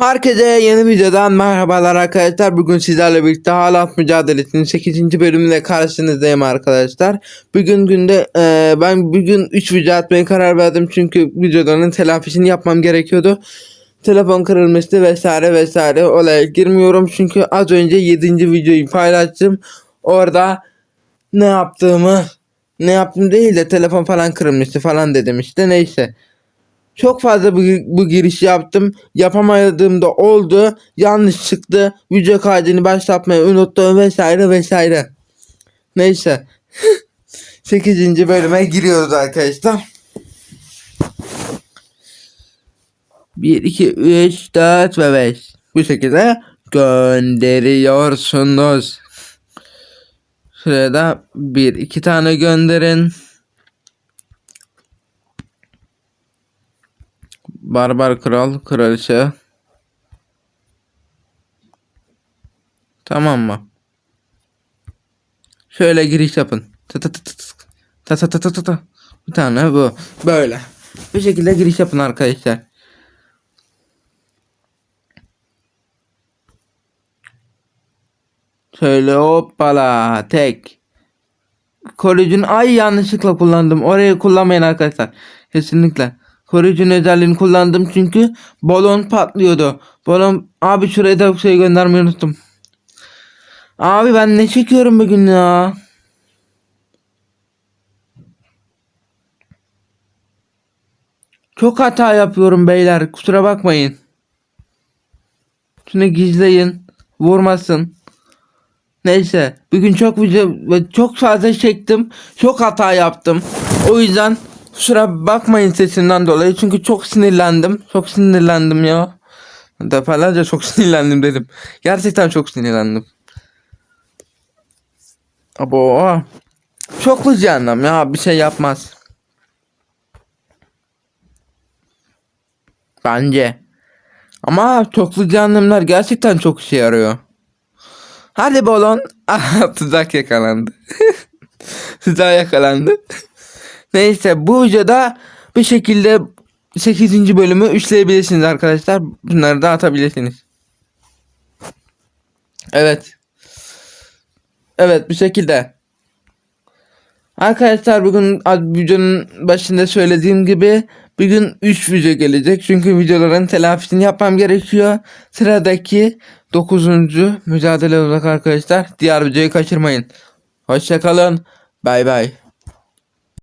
Herkese yeni videodan merhabalar arkadaşlar. Bugün sizlerle birlikte Halat Mücadelesi'nin 8. bölümüyle karşınızdayım arkadaşlar. Bugün günde e, ben bugün 3 video atmaya karar verdim çünkü videoların telafisini yapmam gerekiyordu. Telefon kırılmıştı vesaire vesaire olaya girmiyorum çünkü az önce 7. videoyu paylaştım. Orada ne yaptığımı ne yaptım değil de telefon falan kırılmıştı falan dedim işte neyse. Çok fazla bu, bu giriş yaptım. Yapamadığım da oldu. Yanlış çıktı. Video kaydını başlatmayı unuttum vesaire vesaire. Neyse. 8. bölüme giriyoruz arkadaşlar. 1, 2, 3, 4 ve 5. Bu şekilde gönderiyorsunuz. Şuraya da 1, 2 tane gönderin. Barbar kral, kraliçe. Tamam mı? Şöyle giriş yapın. Ta ta ta ta ta ta. Bir tane bu. Böyle. Bu şekilde giriş yapın arkadaşlar. Şöyle hoppala tek. Koruyucun ay yanlışlıkla kullandım. Orayı kullanmayın arkadaşlar. Kesinlikle. Koruyucunun özelliğini kullandım çünkü balon patlıyordu. Balon abi şuraya da şey göndermeyi unuttum. Abi ben ne çekiyorum bugün ya? Çok hata yapıyorum beyler. Kusura bakmayın. Şunu gizleyin. Vurmasın. Neyse. Bugün çok video çok fazla çektim. Çok hata yaptım. O yüzden kusura bakmayın sesinden dolayı. Çünkü çok sinirlendim. Çok sinirlendim ya. Defalarca çok sinirlendim dedim. Gerçekten çok sinirlendim. Abo. Çok bu cehennem ya. Bir şey yapmaz. Bence. Ama çoklu cehennemler gerçekten çok işe yarıyor. Hadi balon. Ah, tuzak yakalandı. tuzak yakalandı. Neyse bu videoda bir şekilde 8. bölümü üçleyebilirsiniz arkadaşlar. Bunları da atabilirsiniz. Evet. Evet bir şekilde. Arkadaşlar bugün videonun başında söylediğim gibi bugün 3 video gelecek. Çünkü videoların telafisini yapmam gerekiyor. Sıradaki 9. mücadele olacak arkadaşlar. Diğer videoyu kaçırmayın. Hoşçakalın. Bay bay.